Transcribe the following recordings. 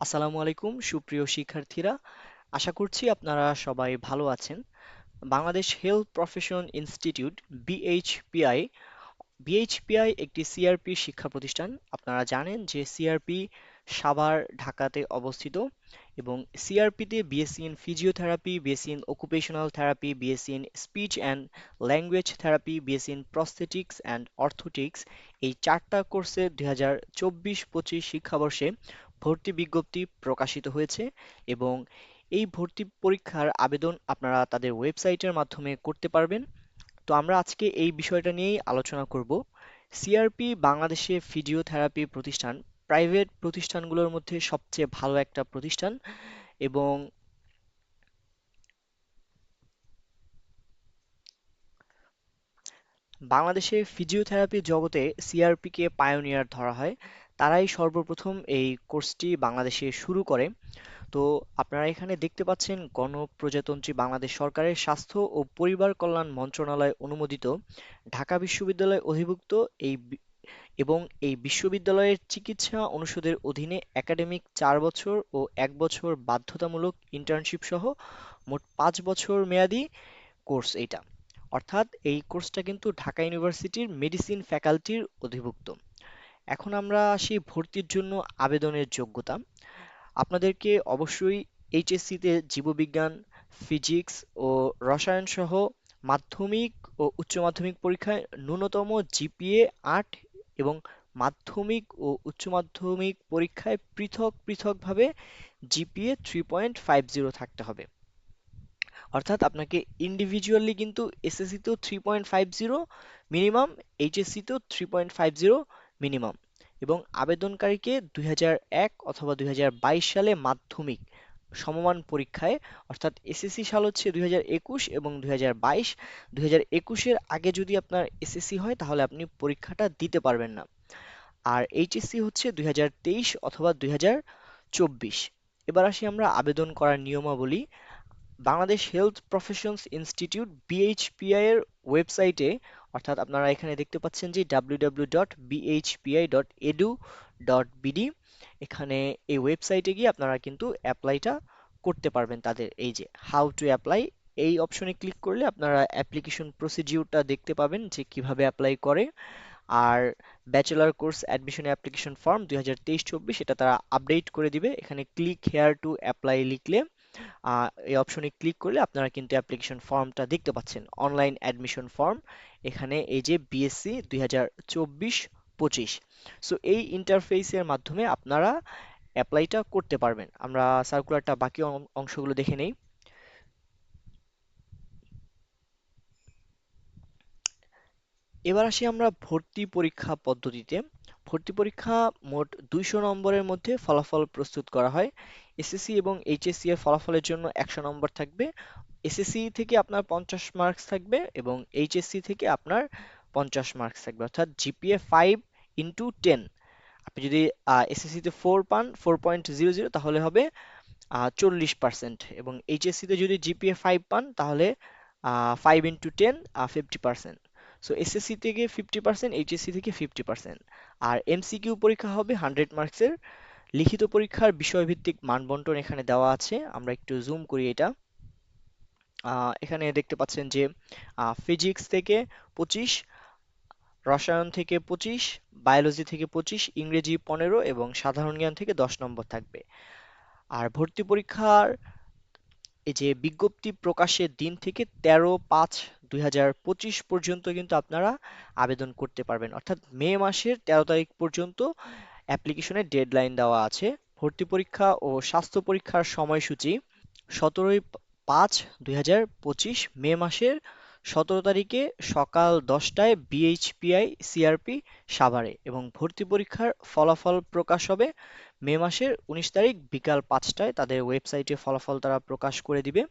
আসসালামু আলাইকুম, সুপ্রিয় শিক্ষার্থীরা। আশা করছি আপনারা সবাই ভালো আছেন। Bangladesh health profession institute BHPI BHPI একটি সিআরপি শিক্ষা প্রতিষ্ঠান। আপনারা জানেন যে সিআরপি সাভার, ঢাকাতে অবস্থিত এবং সিআরপিতে BSc in physiotherapy BSc in occupational therapy BSc in speech and language therapy BSc in prosthetics and orthotics এই চারটা কোর্সে দুই হাজার চব্বিশ পঁচিশ শিক্ষাবর্ষে ভর্তি বিজ্ঞপ্তি প্রকাশিত হয়েছে এবং এই ভর্তি পরীক্ষার আবেদন আপনারা তাদের ওয়েবসাইটের মাধ্যমে করতে পারবেন। তো আমরা আজকে এই বিষয়টা নিয়েই আলোচনা করব। সিআরপি বাংলাদেশে ফিজিওথেরাপি প্রতিষ্ঠান প্রাইভেট প্রতিষ্ঠানগুলোর মধ্যে সবচেয়ে ভালো একটা প্রতিষ্ঠান এবং বাংলাদেশে ফিজিওথেরাপি জগতে সিআরপিকে পায়োনিয়ার ধরা হয়। তারাই সর্বপ্রথম এই কোর্সটি বাংলাদেশে শুরু করে। তো আপনারা এখানে দেখতে পাচ্ছেন, গণপ্রজাতন্ত্রী বাংলাদেশ সরকারের স্বাস্থ্য ও পরিবার কল্যাণ মন্ত্রণালয় অনুমোদিত। ঢাকা বিশ্ববিদ্যালয় অধিভুক্ত এই এবং এই বিশ্ববিদ্যালয়ের চিকিৎসা অনুষদের অধীনে একাডেমিক চার বছর ও এক বছর বাধ্যতামূলক ইন্টার্নশিপ সহ মোট পাঁচ বছর মেয়াদী কোর্স এটা অর্থাৎ এই কোর্সটা কিন্তু ঢাকা ইউনিভার্সিটির মেডিসিন ফ্যাকাল্টির অধিভুক্ত। এখন আমরা আসি ভর্তির জন্য আবেদনের যোগ্যতা। আপনাদেরকে অবশ্যই এইচএসসিতে জীববিজ্ঞান, ফিজিক্স ও রসায়ন সহ মাধ্যমিক ও উচ্চ মাধ্যমিক পরীক্ষায় ন্যূনতম জিপিএ আট এবং মাধ্যমিক ও উচ্চ মাধ্যমিক পরীক্ষায় পৃথক পৃথকভাবে GPA three point five zero থাকতে হবে। অর্থাৎ আপনাকে ইন্ডিভিজুয়ালি কিন্তু এসএসসিতেও three point five zero minimum এইচএসসিতেও three point five zero minimum. এবং আবেদনকারীকে দুই হাজার এক অথবা দুই হাজার বাইশ সালে মাধ্যমিক সমমান পরীক্ষায়, অর্থাৎ এসএসসি সাল হচ্ছে দুই হাজার একুশ এবং দুই হাজার বাইশ একুশের আগে যদি আপনার এসএসসি হয় তাহলে আপনি পরীক্ষাটা দিতে পারবেন না। আর এইচএসসি হচ্ছে দুই হাজার তেইশ অথবা দুই হাজার চব্বিশ। এবার আসি আমরা আবেদন করার নিয়মাবলী। Bangladesh health professions institute BHPI এর ওয়েবসাইটে অর্থাৎ আপনারা এখানে দেখতে পাচ্ছেন যে www.bhpi.edu.bd এখানে এই ওয়েবসাইটে গিয়ে আপনারা কিন্তু অ্যাপ্লাইটা করতে পারবেন তাদের, এই যে হাউ টু অ্যাপ্লাই এই অপশনে ক্লিক করলে আপনারা অ্যাপ্লিকেশন প্রসিডিউরটা দেখতে পাবেন যে কীভাবে অ্যাপ্লাই করে। আর bachelor course admission application form দুই হাজার তেইশ চব্বিশ এটা তারা আপডেট করে দিবে। এখানে ক্লিক হেয়ার টু অ্যাপ্লাই লিখলে এই অপশনে ক্লিক করলে আপনারা কিন্তু অ্যাপ্লিকেশন ফর্মটা দেখতে পাচ্ছেন। অনলাইন অ্যাডমিশন ফর্ম এখানে এই যে বিএসসি দুই হাজার চব্বিশ পঁচিশ। সো এই ইন্টারফেসের মাধ্যমে আপনারা অ্যাপ্লাইটা করতে পারবেন। আমরা সার্কুলারটা বাকি অংশগুলো দেখে নেই। এবার আসি আমরা ভর্তি পরীক্ষা পদ্ধতিতে। ভর্তি পরীক্ষা মোট দুইশো নম্বরের মধ্যে ফলাফল প্রস্তুত করা হয়। এসএসসি এবং এইচএসসি এর ফলাফলের জন্য একশো নম্বর থাকবে। এসএসসি থেকে আপনার পঞ্চাশ মার্কস থাকবে এবং এইচএসসি থেকে আপনার পঞ্চাশ মার্কস থাকবে। অর্থাৎ জিপিএ ফাইভ ইন্টু টেন আপনি যদি এসএসসি তে ফোর পান ফোর পয়েন্ট জিরো জিরো তাহলে হবে চল্লিশ পার্সেন্ট এবং এইচএসসি তে যদি জিপিএ ফাইভ পান, তাহলে five into ten fifty percent so SSC থেকে ফিফটি পার্সেন্ট এইচএসসি থেকে ফিফটি পার্সেন্ট আর এমসিকিউ পরীক্ষা হবে হান্ড্রেড মার্কসের লিখিত পরীক্ষার বিষয়ভিত্তিক মানবন্টন এখানে দেওয়া আছে। আমরা একটু জুম করি এটা। এখানে দেখতে পাচ্ছেন যে ফিজিক্স থেকে পঁচিশ, রসায়ন থেকে পঁচিশ বায়োলজি থেকে পঁচিশ, ইংরেজি পনেরো এবং সাধারণ জ্ঞান থেকে দশ নম্বর থাকবে। আর ভর্তি পরীক্ষার যে বিজ্ঞপ্তি প্রকাশের দিন থেকে তেরো পাঁচ দুই পর্যন্ত কিন্তু আপনারা আবেদন করতে পারবেন। অর্থাৎ মে মাসের তেরো তারিখ পর্যন্ত অ্যাপ্লিকেশনের ডেডলাইন দেওয়া আছে। ভর্তি পরীক্ষা ও স্বাস্থ্য পরীক্ষার সময়সূচি সতেরোই পাঁচ দুই মে মাসের সতেরো তারিখে সকাল দশটায় বিএইচপিআই, সিআরপি, সাভারে এবং ভর্তি পরীক্ষার ফলাফল প্রকাশ হবে মে মাসের উনিশ তারিখ বিকাল পাঁচটায়। তাদের ওয়েবসাইটে ফলাফল তারা প্রকাশ করে দিবে।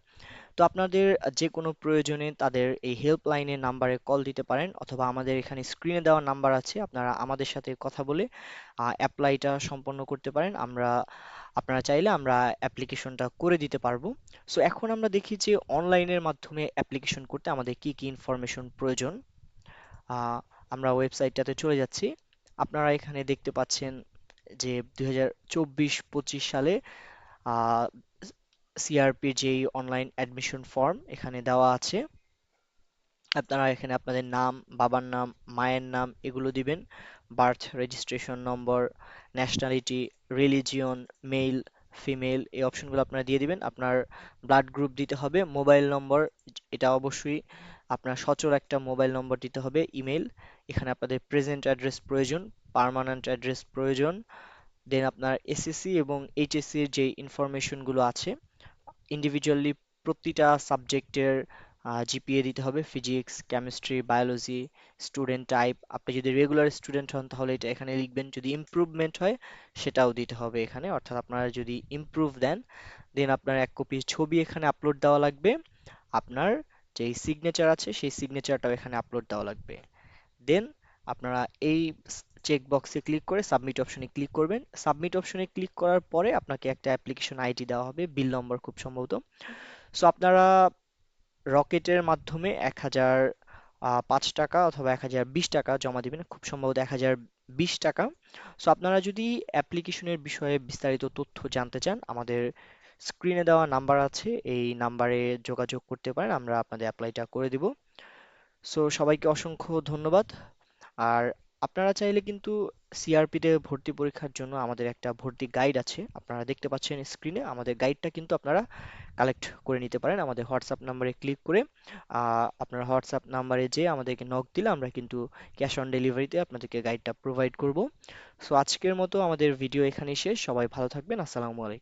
তো আপনাদের যে কোনো প্রয়োজনে তাদের এই হেল্পলাইনের নাম্বারে কল দিতে পারেন অথবা আমাদের এখানে স্ক্রিনে দেওয়া নাম্বার আছে, আপনারা আমাদের সাথে কথা বলে অ্যাপ্লাইটা সম্পন্ন করতে পারেন। আমরা, আপনারা চাইলে আমরা অ্যাপ্লিকেশনটা করে দিতে পারব। সো এখন আমরা দেখি যে অনলাইনের মাধ্যমে অ্যাপ্লিকেশন করতে আমাদের কি কি ইনফরমেশন প্রয়োজন। আমরা ওয়েবসাইটটাতে চলে যাচ্ছি। আপনারা এখানে দেখতে পাচ্ছেন যে দুই হাজার সালে সিআরপির যেই অনলাইন অ্যাডমিশন ফর্ম এখানে দেওয়া আছে। আপনারা এখানে আপনাদের নাম, বাবার নাম, মায়ের নাম এগুলো দিবেন। Birth registration number nationality religion male female এই অপশনগুলো আপনারা দিয়ে দিবেন। আপনার ব্লাড গ্রুপ দিতে হবে মোবাইল নম্বর এটা অবশ্যই আপনার সচল একটা মোবাইল নম্বর দিতে হবে ইমেল এখানে আপনাদের প্রেজেন্ট অ্যাড্রেস প্রয়োজন পার্মানেন্ট অ্যাড্রেস প্রয়োজন। দেন আপনার এসএসসি এবং এইচএসসি এর যে ইনফরমেশনগুলো আছে ইন্ডিভিজুয়ালি প্রতিটা সাবজেক্টের জিপিএ দিতে হবে physics chemistry biology student type আপনি যদি রেগুলার স্টুডেন্ট হন, তাহলে এটা এখানে লিখবেন, যদি ইমপ্রুভমেন্ট হয়, সেটাও দিতে হবে এখানে। অর্থাৎ আপনারা যদি ইমপ্রুভ দেন দেন আপনার এক কপি ছবি এখানে আপলোড দেওয়া লাগবে। আপনার যেই সিগনেচার আছে, সেই সিগনেচারটাও এখানে আপলোড দেওয়া লাগবে। দেন আপনারা এই চেক বক্সে ক্লিক করে সাবমিট অপশনে ক্লিক করবেন। সাবমিট অপশনে ক্লিক করার পরে আপনাকে একটা অ্যাপ্লিকেশন আইডি দেওয়া হবে বিল নম্বর খুব সম্ভবত। সো আপনারা রকেটের মাধ্যমে এক হাজার পাঁচ টাকা অথবা এক হাজার বিশ টাকা জমা দিবেন, খুব সম্ভবত এক হাজার বিশ টাকা। সো আপনারা যদি অ্যাপ্লিকেশনের বিষয়ে বিস্তারিত তথ্য জানতে চান, আমাদের স্ক্রিনে দেওয়া নাম্বার আছে, এই নাম্বারে যোগাযোগ করতে পারেন, আমরা আপনাদের অ্যাপ্লাইটা করে দিব। সো সবাইকে অসংখ্য ধন্যবাদ। আর আপনারা চাইলে কিন্তু সিআরপিতে ভর্তি পরীক্ষার জন্য আমাদের একটা ভর্তি গাইড আছে। আপনারা দেখতে পাচ্ছেন স্ক্রিনে আমাদের গাইডটা কিন্তু আপনারা কালেক্ট করে নিতে পারেন। আমাদের হোয়াটসঅ্যাপ নাম্বারে ক্লিক করে আপনার হোয়াটসঅ্যাপ নাম্বারে যে আমাদেরকে নক দিলে আমরা কিন্তু ক্যাশ অন ডেলিভারিতে আপনাদেরকে গাইডটা প্রোভাইড করব। সো আজকের মতো আমাদের ভিডিও এখানেই শেষ। সবাই ভালো থাকবেন। আসসালামু আলাইকুম।